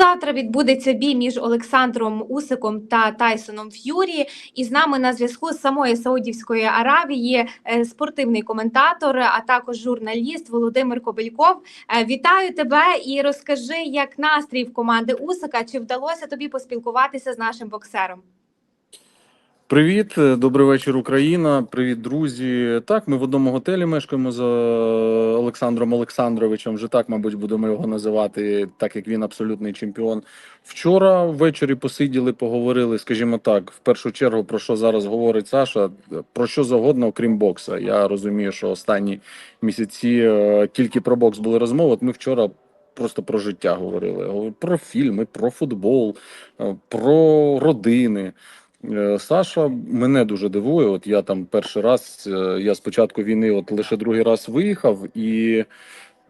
завтра відбудеться бій між Олександром Усиком та Тайсоном Ф'юрі. І з нами на зв'язку з самої Саудівської Аравії е, спортивний коментатор, а також журналіст Володимир Кобельков. Е, Вітаю тебе і розкажи, як настрій в команди Усика. Чи вдалося тобі поспілкуватися з нашим боксером? Привіт, е, добрий вечір, Україна. Привіт, друзі. Так, ми в одному готелі мешкаємо з Олександром Олександровичем. Вже так, мабуть, будемо його називати, так як він абсолютний чемпіон. Вчора ввечері посиділи, поговорили, скажімо так, в першу чергу про що зараз говорить Саша, про що завгодно, окрім бокса. Я розумію, що останні місяці е, тільки про бокс були розмови. От ми вчора. Просто про життя говорили, про фільми, про футбол, е, про родини. Е, Саша мене дуже дивує. От я там перший раз, е, я з початку війни, от лише другий раз виїхав, і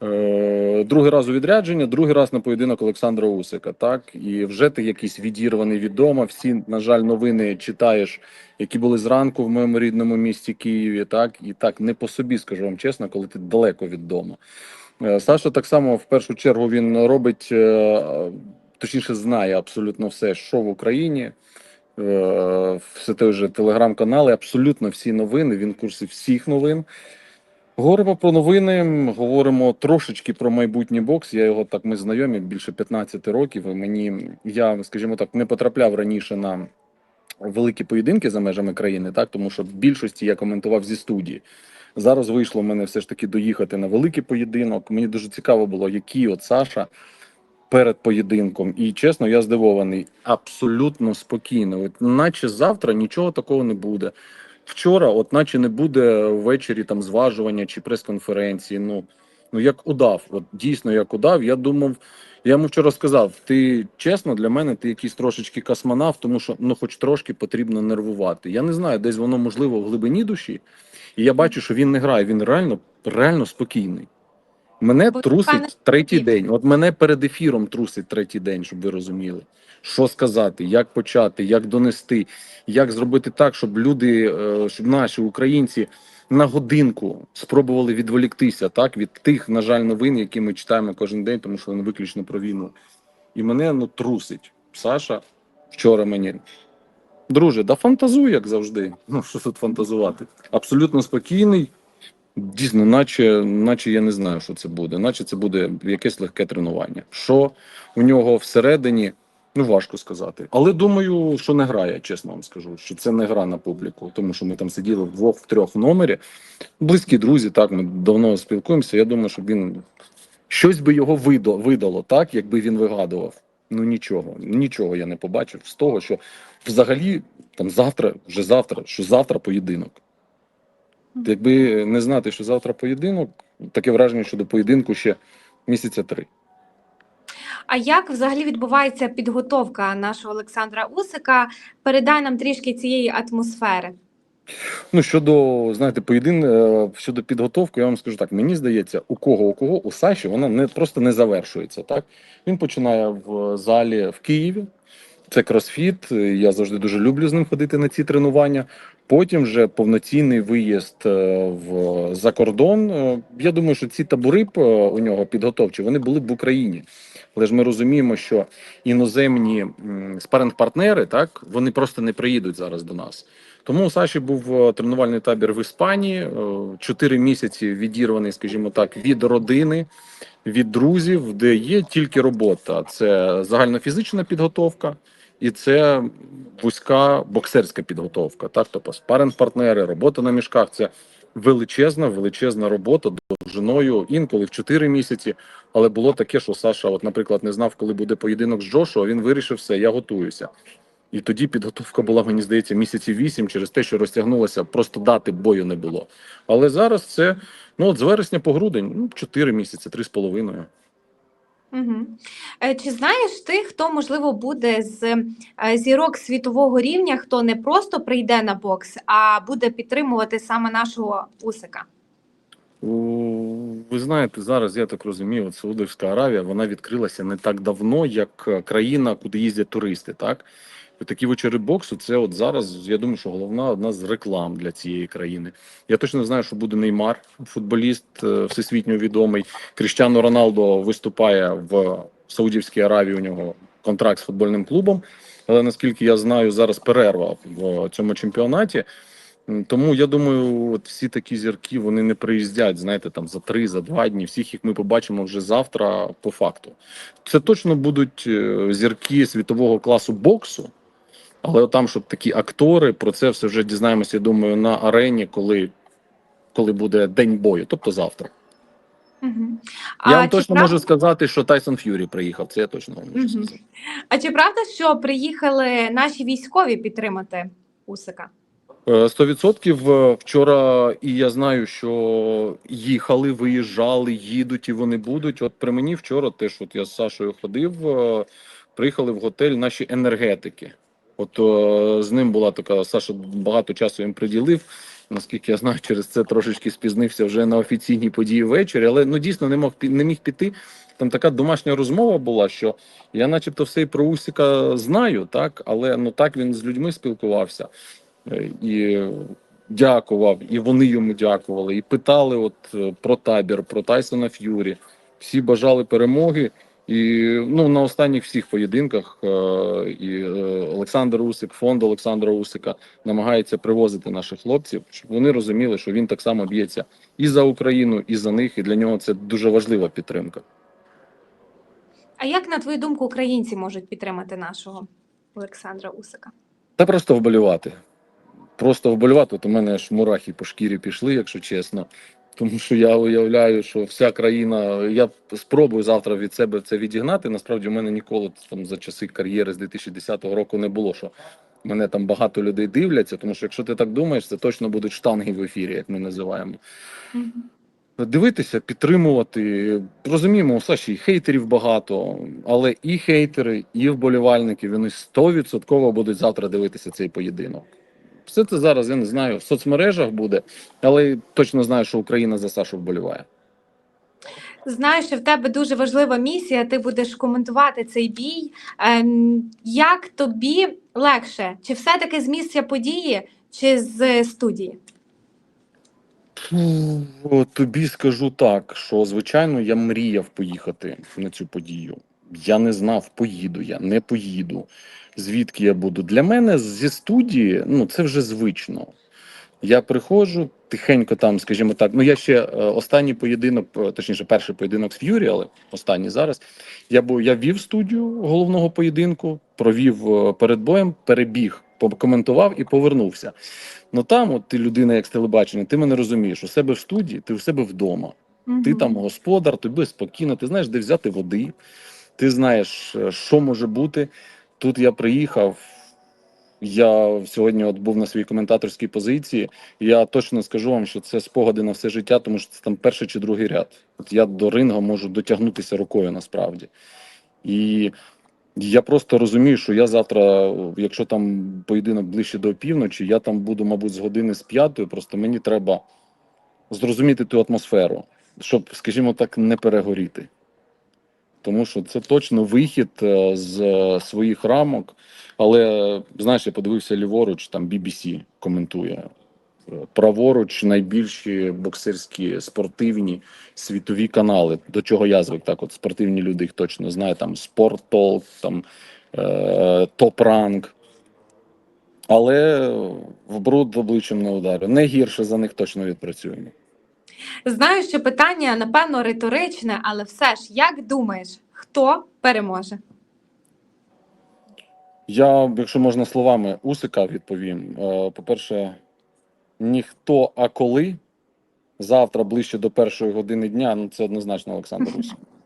е, другий раз у відрядження, другий раз на поєдинок Олександра Усика. Так, і вже ти якийсь відірваний від. Всі, на жаль, новини читаєш, які були зранку в моєму рідному місті Києві. Так, і так не по собі, скажу вам чесно, коли ти далеко від дому. Е, Саша так само в першу чергу він робить, точніше, знає абсолютно все, що в Україні. Е, все той же телеграм-канали, абсолютно всі новини. Він в курсі всіх новин. Говоримо про новини, говоримо трошечки про майбутній бокс. Я його так ми знайомі більше 15 років. І мені я, скажімо так, не потрапляв раніше на великі поєдинки за межами країни, так тому що в більшості я коментував зі студії. Зараз вийшло в мене все ж таки доїхати на великий поєдинок. Мені дуже цікаво було, які от Саша перед поєдинком. І чесно, я здивований. Абсолютно спокійно. От, наче завтра нічого такого не буде. Вчора, от наче не буде ввечері там зважування чи прес-конференції. Ну, ну як удав, от дійсно як удав. Я думав, я йому вчора сказав: ти чесно, для мене ти якийсь трошечки космонавт, тому що ну, хоч трошки потрібно нервувати. Я не знаю, десь воно можливо в глибині душі. І я бачу, що він не грає, він реально, реально спокійний. Мене Бо, трусить пане третій день. От мене перед ефіром трусить третій день, щоб ви розуміли, що сказати, як почати, як донести, як зробити так, щоб люди, е, щоб наші українці на годинку спробували відволіктися так від тих, на жаль, новин, які ми читаємо кожен день, тому що вони виключно про війну. І мене ну трусить. Саша вчора мені. Друже, да фантазуй, як завжди. Ну що тут фантазувати? Абсолютно спокійний. Дійсно, наче, наче я не знаю, що це буде. Наче це буде якесь легке тренування. Що у нього всередині, ну важко сказати. Але думаю, що не грає, чесно вам скажу, що це не гра на публіку, тому що ми там сиділи вдвох, в номері. Близькі друзі, так, ми давно спілкуємося. Я думаю, що він щось би його видо, видало, так, якби він вигадував. Ну нічого, нічого я не побачив з того, що взагалі там завтра, вже завтра, що завтра поєдинок. Якби не знати, що завтра поєдинок, таке враження, що до поєдинку ще місяця три. А як взагалі відбувається підготовка нашого Олександра Усика? Передай нам трішки цієї атмосфери. Ну щодо знаєте, поєдин е, щодо підготовки, я вам скажу так: мені здається, у кого у кого у Саші вона не просто не завершується. Так він починає в залі в Києві. Це кросфіт. Я завжди дуже люблю з ним ходити на ці тренування. Потім вже повноцінний виїзд е, в за кордон. Е, Я думаю, що ці табори е, у нього підготовчі вони були б в Україні. Але ж ми розуміємо, що іноземні спаринг-партнери так вони просто не приїдуть зараз до нас. Тому у Саші був тренувальний табір в Іспанії. Чотири місяці відірваний, скажімо так, від родини, від друзів, де є тільки робота. Це загальнофізична підготовка і це вузька боксерська підготовка. Так, тобто спаринг-партнери, робота на мішках. Це величезна, величезна робота довжиною інколи в 4 місяці. Але було таке, що Саша, от, наприклад, не знав, коли буде поєдинок з Джошуа. Він вирішив все, я готуюся. І тоді підготовка була, мені здається, місяців вісім через те, що розтягнулося, просто дати бою не було. Але зараз це ну от з вересня по грудень, ну 4 місяці, три з половиною. Угу. Чи знаєш ти, хто можливо буде з е, зірок світового рівня, хто не просто прийде на бокс, а буде підтримувати саме нашого Усика? Ви знаєте, зараз я так розумію, Саудовська Аравія вона відкрилася не так давно, як е, країна, куди їздять туристи. Так такі вечори боксу. Це от зараз. Я думаю, що головна одна з реклам для цієї країни. Я точно знаю, що буде Неймар, футболіст е, всесвітньо відомий. Кріштіану Роналдо виступає в Саудівській Аравії у нього контракт з футбольним клубом. Але наскільки я знаю, зараз перерва в цьому чемпіонаті. Тому я думаю, от всі такі зірки вони не приїздять, знаєте, там за три, за два дні. Всіх їх ми побачимо вже завтра по факту. Це точно будуть е, зірки світового класу боксу, але там, щоб такі актори, про це все вже дізнаємося, я думаю, на арені, коли, коли буде день бою, тобто завтра. Мгм. Я вам точно прав- можу сказати, що Тайсон Ф'юрі приїхав. Це я точно вам можу Мгм. сказати. А чи правда, що приїхали наші військові підтримати Усика? Е, 100% е, вчора, і я знаю, що їхали, виїжджали, їдуть і вони будуть. От при мені вчора теж, от я з Сашою ходив, е, приїхали в готель наші енергетики. От е, з ним була така Саша багато часу їм приділив. Наскільки я знаю, через це трошечки спізнився вже на офіційній події ввечері, але ну дійсно не мог не міг піти. Там така домашня розмова була, що я, начебто, все і про Усіка знаю, так, але ну так він з людьми спілкувався Е, і дякував, і вони йому дякували, і питали от е, про табір, про Тайсона Ф'юрі. Всі бажали перемоги. І ну на останніх всіх поєдинках е, і е, Олександр Усик, фонд Олександра Усика намагається привозити наших хлопців, щоб вони розуміли, що він так само б'ється і за Україну, і за них. І для нього це дуже важлива підтримка. А як на твою думку українці можуть підтримати нашого Олександра Усика? Та просто вболівати. Просто вболівати. От у мене аж мурахи по шкірі пішли, якщо чесно. Тому що я уявляю, що вся країна. Я спробую завтра від себе це відігнати. Насправді, у мене ніколи там за часи кар'єри з 2010 року не було, що мене там багато людей дивляться. Тому що якщо ти так думаєш, це точно будуть штанги в ефірі, як ми називаємо. Дивитися, підтримувати. Розуміємо, у Саші і хейтерів багато, але і хейтери, і вболівальники вони 100% будуть завтра дивитися цей поєдинок. Все це зараз, я не знаю, в соцмережах буде, але точно знаю, що Україна за Сашу вболіває. Знаю, що в тебе дуже важлива місія. Ти будеш коментувати цей бій. Ем, як тобі легше? Чи все-таки з місця події, чи з студії? Тобі скажу так, що звичайно я мріяв поїхати на цю подію. Я не знав, поїду я, не поїду. Звідки я буду? Для мене зі студії ну це вже звично. Я приходжу тихенько там, скажімо так. Ну я ще е, останній поєдинок, е, точніше, перший поєдинок з Ф'юрі, але останній зараз. Я був я вів студію головного поєдинку, провів е, перед боєм, перебіг, покоментував і повернувся. Ну там, от ти людина, як з телебачення, ти мене розумієш, у себе в студії, ти у себе вдома. Ти там господар, тобі спокійно, ти знаєш, де взяти води, ти знаєш, е, що може бути. Тут я приїхав. Я сьогодні от був на своїй коментаторській позиції. Я точно скажу вам, що це спогади на все життя, тому що це там перший чи другий ряд. От я до ринга можу дотягнутися рукою насправді. І я просто розумію, що я завтра, якщо там поєдинок ближче до півночі, я там буду, мабуть, з години з п'ятої. Просто мені треба зрозуміти ту атмосферу, щоб, скажімо так, не перегоріти. Тому що це точно вихід е, з е, своїх рамок. Але знаєш, я подивився ліворуч, там BBC коментує. Е, Праворуч найбільші боксерські спортивні світові канали, до чого я звик так. От спортивні люди їх точно знаю, там Спорттолк, там е, Топ. Але в бруд обличчям не ударю. Не гірше за них точно відпрацюємо. Знаю, що питання напевно риторичне, але все ж як думаєш, хто переможе? Я, якщо можна словами Усика відповім. Е, По-перше, ніхто, а коли завтра ближче до першої години дня, ну це однозначно Олександр Усик.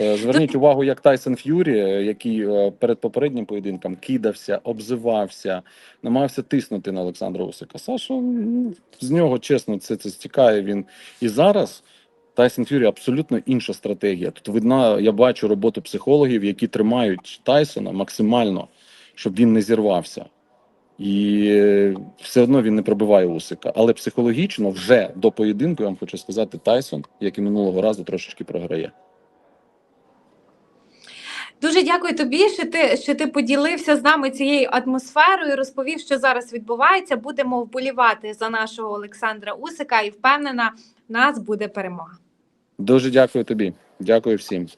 Е, Зверніть увагу, як Тайсон Ф'юрі, е, який е, перед попереднім поєдинком кидався, обзивався, намагався тиснути на Олександра Усика. Саша з нього чесно це, це стікає. Він і зараз Тайсон Ф'юрі абсолютно інша стратегія. Тут видна, я бачу роботу психологів, які тримають Тайсона максимально, щоб він не зірвався. І все одно він не пробиває Усика. Але психологічно вже до поєдинку, я вам хочу сказати, Тайсон, як і минулого разу, трошечки програє. Дуже дякую тобі, що ти що ти поділився з нами цією атмосферою. Розповів, що зараз відбувається. Будемо вболівати за нашого Олександра Усика, і впевнена, в нас буде перемога. Дуже дякую тобі. Дякую всім.